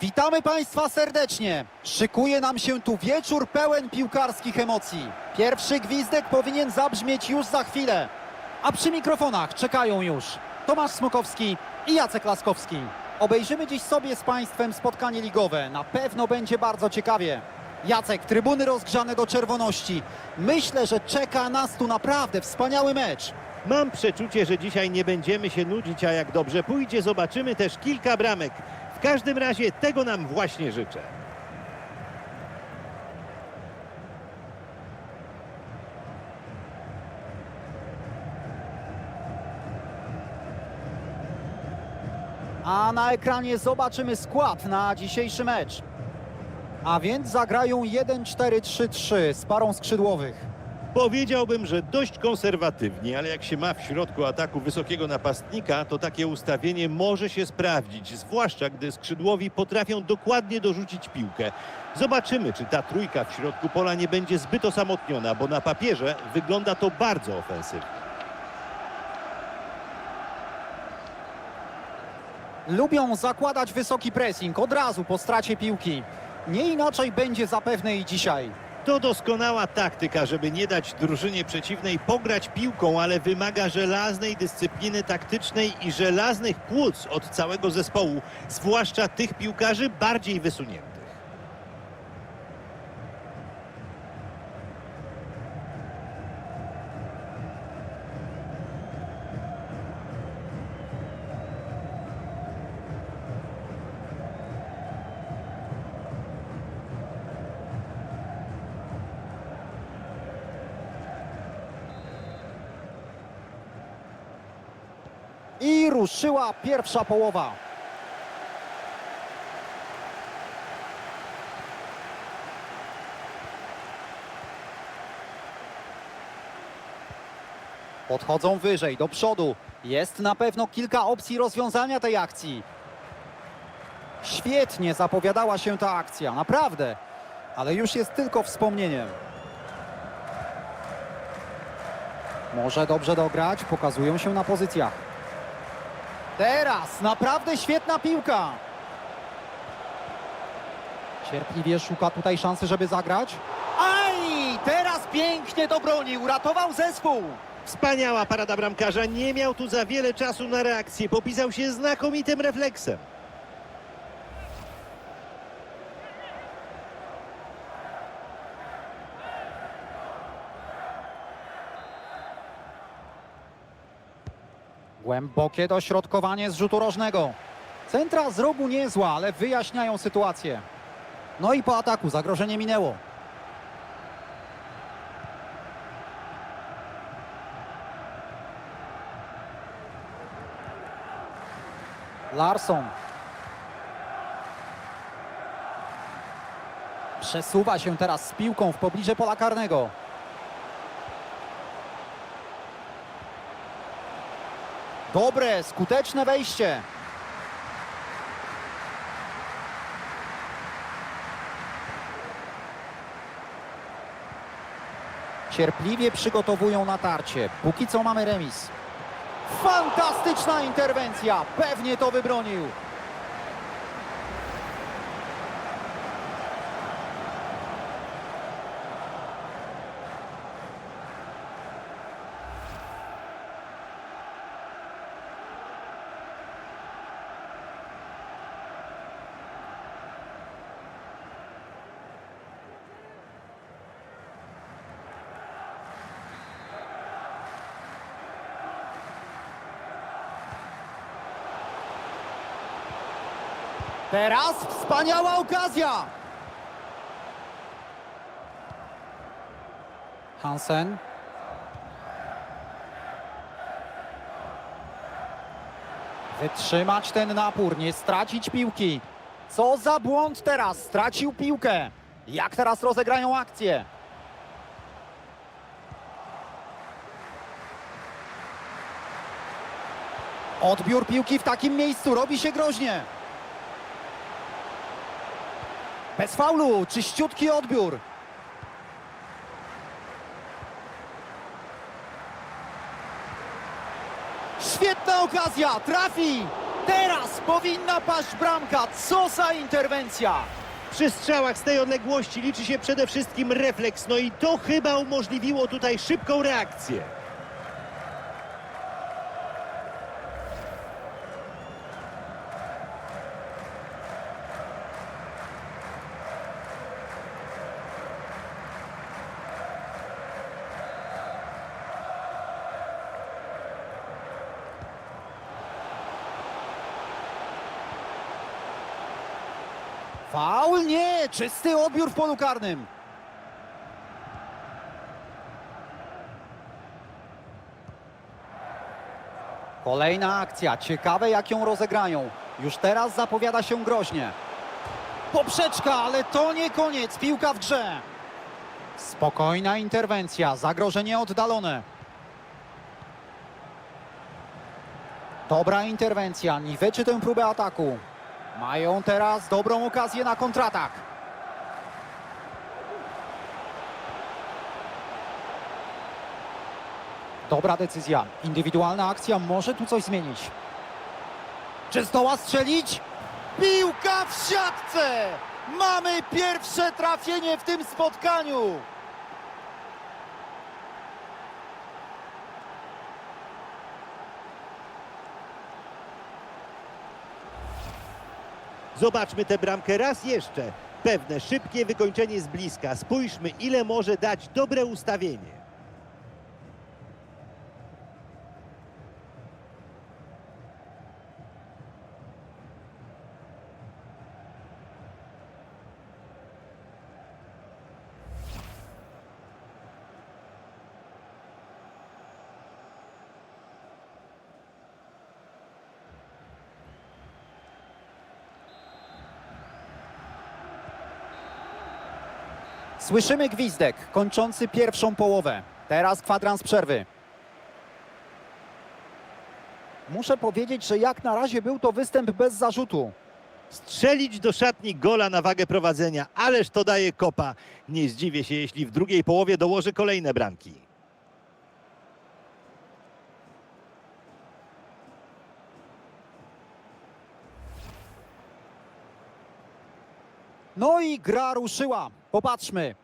Witamy Państwa serdecznie. Szykuje nam się tu wieczór pełen piłkarskich emocji. Pierwszy gwizdek powinien zabrzmieć już za chwilę. A przy mikrofonach czekają już Tomasz Smokowski i Jacek Laskowski. Obejrzymy dziś sobie z Państwem spotkanie ligowe. Na pewno będzie bardzo ciekawie. Jacek, trybuny rozgrzane do czerwoności. Myślę, że czeka nas tu naprawdę wspaniały mecz. Mam przeczucie, że dzisiaj nie będziemy się nudzić, a jak dobrze pójdzie, zobaczymy też kilka bramek. W każdym razie tego nam właśnie życzę. A na ekranie zobaczymy skład na dzisiejszy mecz. A więc zagrają 1-4-3-3 z parą skrzydłowych. Powiedziałbym, że dość konserwatywnie, ale jak się ma w środku ataku wysokiego napastnika, to takie ustawienie może się sprawdzić, zwłaszcza gdy skrzydłowi potrafią dokładnie dorzucić piłkę. Zobaczymy, czy ta trójka w środku pola nie będzie zbyt osamotniona, bo na papierze wygląda to bardzo ofensywnie. Lubią zakładać wysoki pressing od razu po stracie piłki. Nie inaczej będzie zapewne i dzisiaj. To doskonała taktyka, żeby nie dać drużynie przeciwnej pograć piłką, ale wymaga żelaznej dyscypliny taktycznej i żelaznych płuc od całego zespołu, zwłaszcza tych piłkarzy bardziej wysuniętych. I ruszyła pierwsza połowa. Podchodzą wyżej, do przodu. Jest na pewno kilka opcji rozwiązania tej akcji. Świetnie zapowiadała się ta akcja, naprawdę. Ale już jest tylko wspomnieniem. Może dobrze dograć, pokazują się na pozycjach. Teraz naprawdę świetna piłka. Cierpliwie szuka tutaj szansy, żeby zagrać. Aj! Teraz pięknie dobronił, ratował zespół. Wspaniała parada bramkarza, nie miał tu za wiele czasu na reakcję, popisał się znakomitym refleksem. Głębokie dośrodkowanie z rzutu rożnego. Centra z rogu niezła, ale wyjaśniają sytuację. No i po ataku zagrożenie minęło. Larsson. Przesuwa się teraz z piłką w pobliże pola karnego. Dobre, skuteczne wejście. Cierpliwie przygotowują natarcie. Póki co mamy remis. Fantastyczna interwencja. Pewnie to wybronił. Teraz wspaniała okazja. Hansen. Wytrzymać ten napór, nie stracić piłki. Co za błąd teraz, stracił piłkę. Jak teraz rozegrają akcję? Odbiór piłki w takim miejscu robi się groźnie. Bez faulu, czyściutki odbiór. Świetna okazja, trafi! Teraz powinna paść bramka. Co za interwencja! Przy strzałach z tej odległości liczy się przede wszystkim refleks, no i to chyba umożliwiło tutaj szybką reakcję. Czysty odbiór w polu karnym. Kolejna akcja. Ciekawe jak ją rozegrają. Już teraz zapowiada się groźnie. Poprzeczka, ale to nie koniec. Piłka w grze. Spokojna interwencja. Zagrożenie oddalone. Dobra interwencja. Niweczy tę próbę ataku. Mają teraz dobrą okazję na kontratak. Dobra decyzja. Indywidualna akcja może tu coś zmienić. Czy zdoła strzelić? Piłka w siatce! Mamy pierwsze trafienie w tym spotkaniu! Zobaczmy tę bramkę raz jeszcze. Pewne szybkie wykończenie z bliska. Spójrzmy, ile może dać dobre ustawienie. Słyszymy gwizdek kończący pierwszą połowę. Teraz kwadrans przerwy. Muszę powiedzieć, że jak na razie był to występ bez zarzutu. Strzelić do szatni gola na wagę prowadzenia, ależ to daje kopa. Nie zdziwię się, jeśli w drugiej połowie dołoży kolejne bramki. No i gra ruszyła. Popatrzmy.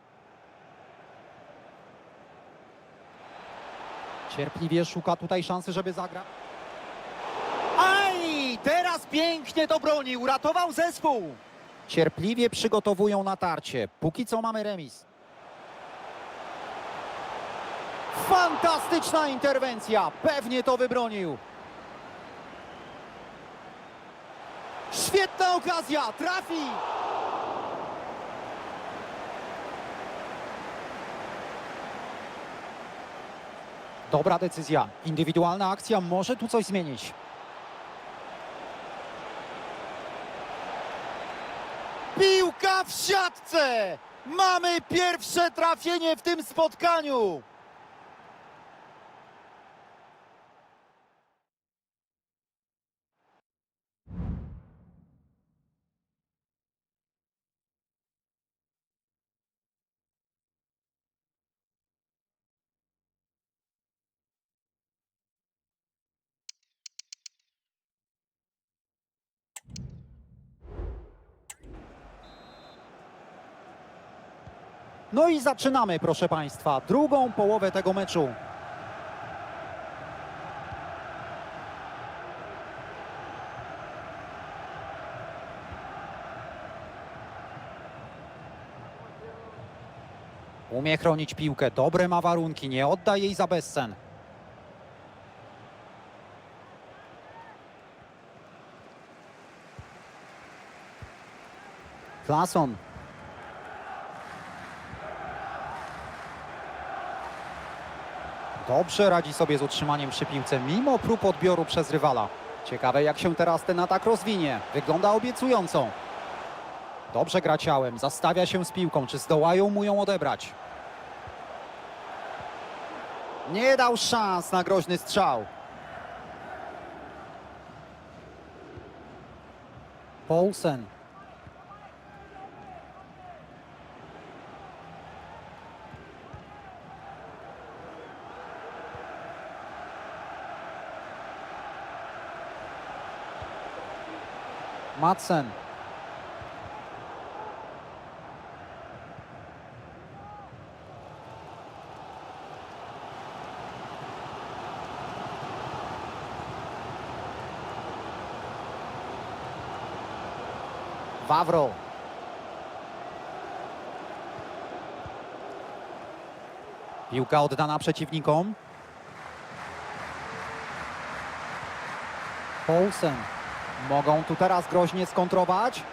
Cierpliwie szuka tutaj szansy, żeby zagrać. Aj! Teraz pięknie to broni. Uratował zespół. Cierpliwie przygotowują natarcie. Póki co mamy remis. Fantastyczna interwencja. Pewnie to wybronił. Świetna okazja. Trafi. Dobra decyzja. Indywidualna akcja może tu coś zmienić. Piłka w siatce! Mamy pierwsze trafienie w tym spotkaniu! No i zaczynamy, proszę Państwa, drugą połowę tego meczu. Umie chronić piłkę, dobre ma warunki, nie odda jej za bezcen. Klason Dobrze radzi sobie z utrzymaniem przy piłce, mimo prób odbioru przez rywala. Ciekawe, jak się teraz ten atak rozwinie. Wygląda obiecująco. Dobrze gra ciałem, zastawia się z piłką. Czy zdołają mu ją odebrać? Nie dał szans na groźny strzał. Paulsen. Madsen. Wawro. Piłka oddana przeciwnikom. Poulsen. Mogą tu teraz groźnie skontrować.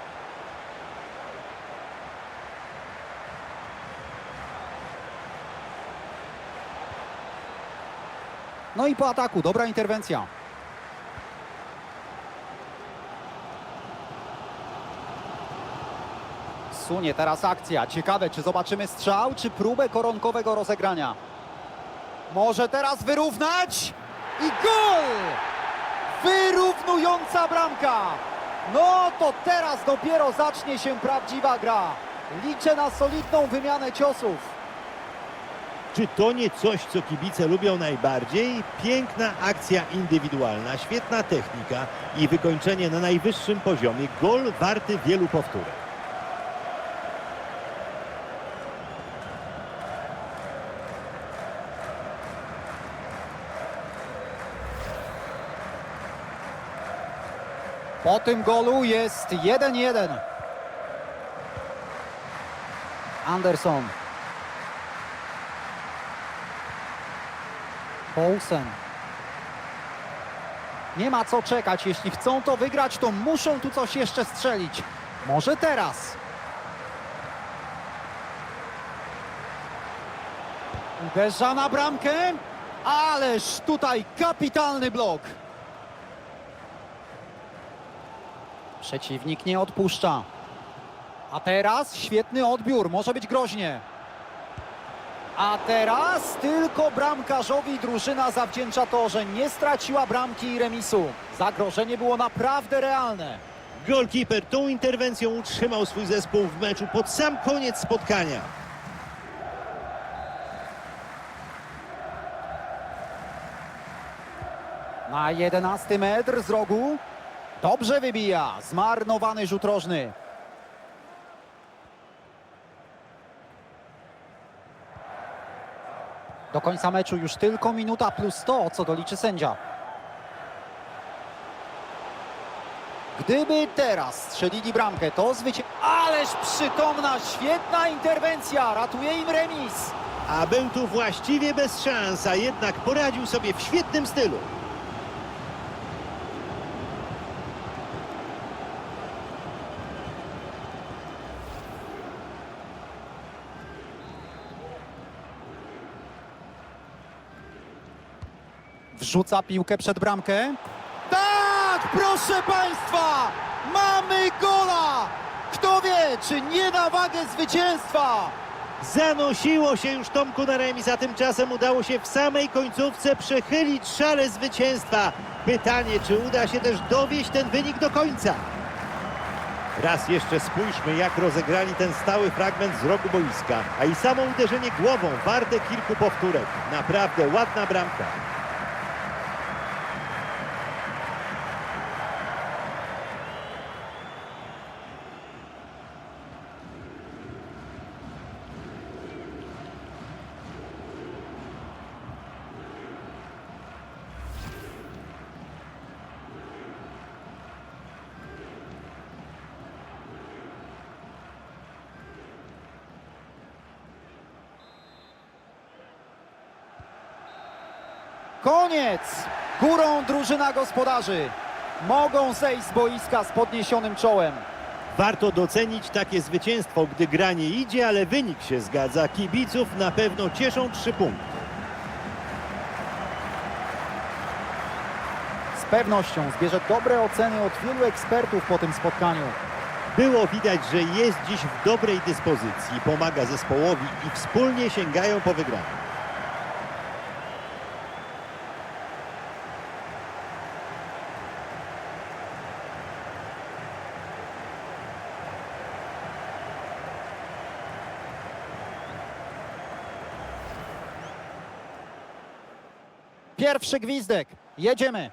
No i po ataku, dobra interwencja. Sunie teraz akcja. Ciekawe, czy zobaczymy strzał, czy próbę koronkowego rozegrania. Może teraz wyrównać i gol! Wyrównująca bramka! No to teraz dopiero zacznie się prawdziwa gra. Liczę na solidną wymianę ciosów. Czy to nie coś, co kibice lubią najbardziej? Piękna akcja indywidualna, świetna technika i wykończenie na najwyższym poziomie. Gol warty wielu powtórek. Po tym golu jest 1-1. Anderson. Poulsen. Nie ma co czekać. Jeśli chcą to wygrać, to muszą tu coś jeszcze strzelić. Może teraz. Uderza na bramkę. Ależ tutaj kapitalny blok. Przeciwnik nie odpuszcza. A teraz świetny odbiór, może być groźnie. A teraz tylko bramkarzowi drużyna zawdzięcza to, że nie straciła bramki i remisu. Zagrożenie było naprawdę realne. Golkiper tą interwencją utrzymał swój zespół w meczu pod sam koniec spotkania. Na 11 metr z rogu. Dobrze wybija. Zmarnowany rzut rożny. Do końca meczu już tylko minuta plus 100, co doliczy sędzia. Gdyby teraz strzelili bramkę, to zwycię... Ależ przytomna, świetna interwencja, ratuje im remis. A był tu właściwie bez szans, a jednak poradził sobie w świetnym stylu. Wrzuca piłkę przed bramkę. Tak, proszę Państwa! Mamy gola! Kto wie, czy nie na wagę zwycięstwa? Zanosiło się już Tomku na remis, a tymczasem udało się w samej końcówce przechylić szale zwycięstwa. Pytanie, czy uda się też dowieść ten wynik do końca? Raz jeszcze spójrzmy, jak rozegrali ten stały fragment z rogu boiska, a i samo uderzenie głową warte kilku powtórek. Naprawdę ładna bramka. Koniec! Górą drużyna gospodarzy. Mogą zejść z boiska z podniesionym czołem. Warto docenić takie zwycięstwo, gdy gra nie idzie, ale wynik się zgadza. Kibiców na pewno cieszą trzy punkty. Z pewnością zbierze dobre oceny od wielu ekspertów po tym spotkaniu. Było widać, że jest dziś w dobrej dyspozycji, pomaga zespołowi i wspólnie sięgają po wygraną. Pierwszy gwizdek. Jedziemy.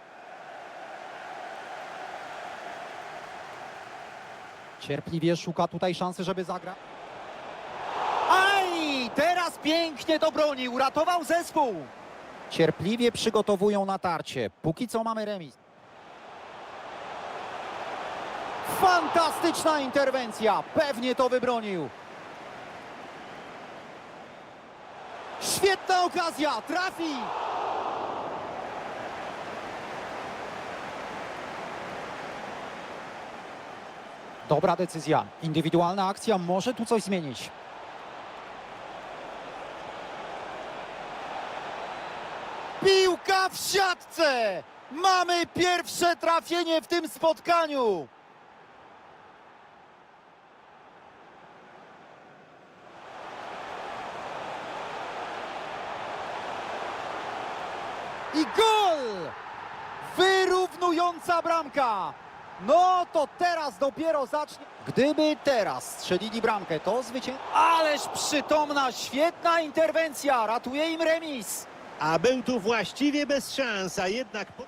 Cierpliwie szuka tutaj szansy, żeby zagrać. Aj! Teraz pięknie to broni, uratował zespół. Cierpliwie przygotowują natarcie. Póki co mamy remis. Fantastyczna interwencja. Pewnie to wybronił. Świetna okazja. Trafi. Dobra decyzja. Indywidualna akcja może tu coś zmienić. Piłka w siatce! Mamy pierwsze trafienie w tym spotkaniu! I gol! Wyrównująca bramka! No to teraz dopiero zacznie. Gdyby teraz strzelili bramkę, to zwycięstwo. Ależ przytomna, świetna interwencja, ratuje im remis. A był tu właściwie bez szans, a jednak... Po...